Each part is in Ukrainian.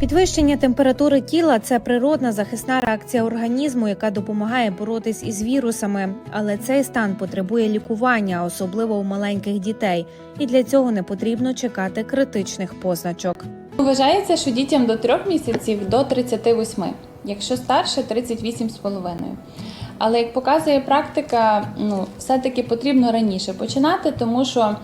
Підвищення температури тіла це природна захисна реакція організму, яка допомагає боротись із вірусами. Але цей стан потребує лікування, особливо у маленьких дітей, і для цього не потрібно чекати критичних позначок. Вважається, що дітям до 3 місяців до 38, якщо старше 38,5. Але як показує практика, ну, все-таки потрібно раніше починати, тому що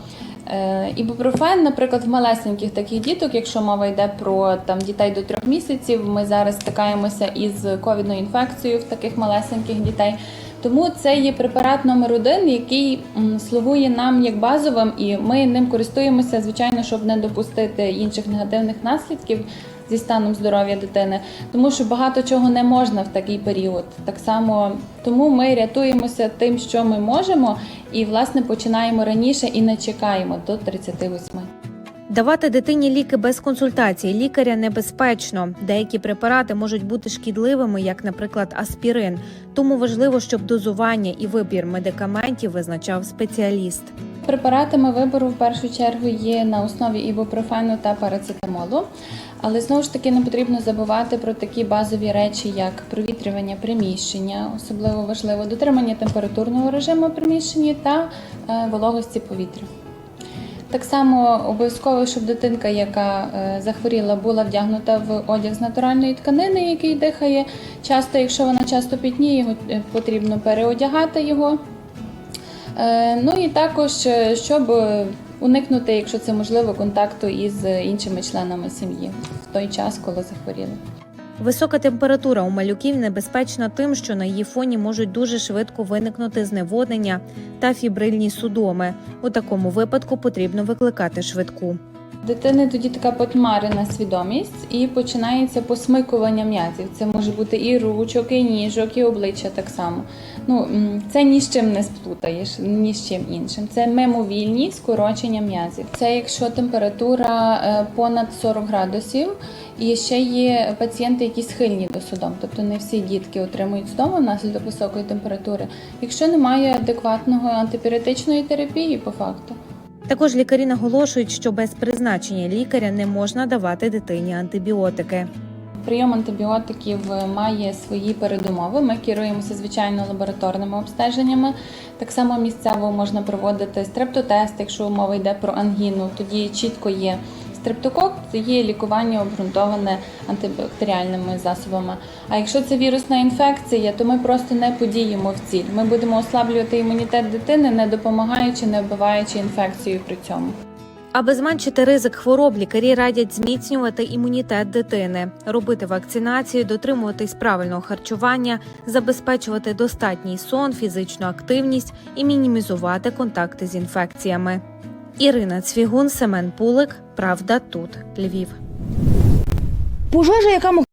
ібупрофен, наприклад, в малесеньких таких діток, якщо мова йде про там, дітей до трьох місяців, ми зараз стикаємося із ковідною інфекцією в таких малесеньких дітей. Тому це є препарат номер один, який слугує нам як базовим, і ми ним користуємося, звичайно, щоб не допустити інших негативних наслідків зі станом здоров'я дитини, тому що багато чого не можна в такий період. Так само тому ми рятуємося тим, що ми можемо, і власне починаємо раніше і не чекаємо до 38. Давати дитині ліки без консультації лікаря небезпечно. Деякі препарати можуть бути шкідливими, як, наприклад, аспірин. Тому важливо, щоб дозування і вибір медикаментів визначав спеціаліст. Препаратами вибору в першу чергу є на основі ібупрофену та парацетамолу. Але знову ж таки не потрібно забувати про такі базові речі, як провітрювання приміщення, особливо важливо дотримання температурного режиму в приміщенні та е, вологості повітря. Так само обов'язково, щоб дитинка, яка е, захворіла, була вдягнута в одяг з натуральної тканини, який дихає. Часто, якщо вона часто пітніє, його е, потрібно переодягати його. Е, Ну і також, щоб уникнути, якщо це можливо, контакту із іншими членами сім'ї в той час, коли захворіли. Висока температура у малюків небезпечна тим, що на її фоні можуть дуже швидко виникнути зневоднення та фібрильні судоми. У такому випадку потрібно викликати швидку. Дитини тоді така потьмарена свідомість і починається посмикування м'язів. Це може бути і ручок, і ніжок, і обличчя так само. Ну, це ні з чим не сплутаєш, ні з чим іншим. Це мимовільні скорочення м'язів. Це якщо температура е, понад 40 градусів, і ще є пацієнти, які схильні до судом, тобто не всі дітки отримують судому внаслідок високої температури, якщо немає адекватного антипіретичної терапії, по факту. Також лікарі наголошують, що без призначення лікаря не можна давати дитині антибіотики. Прийом антибіотиків має свої передумови. Ми керуємося звичайно лабораторними обстеженнями. Так само місцево можна проводити стрептотест, якщо мова йде про ангіну, тоді чітко є стрептокок, це є лікування обґрунтоване антибактеріальними засобами. А якщо це вірусна інфекція, то ми просто не подіємо в ціль. Ми будемо ослаблювати імунітет дитини, не допомагаючи, не вбиваючи інфекцію при цьому. Аби зменшити ризик хвороб, лікарі радять зміцнювати імунітет дитини, робити вакцинацію, дотримуватись правильного харчування, забезпечувати достатній сон, фізичну активність і мінімізувати контакти з інфекціями. Ірина Цвігун, Семен Пулик. Правда тут Львів. Пожежа, яка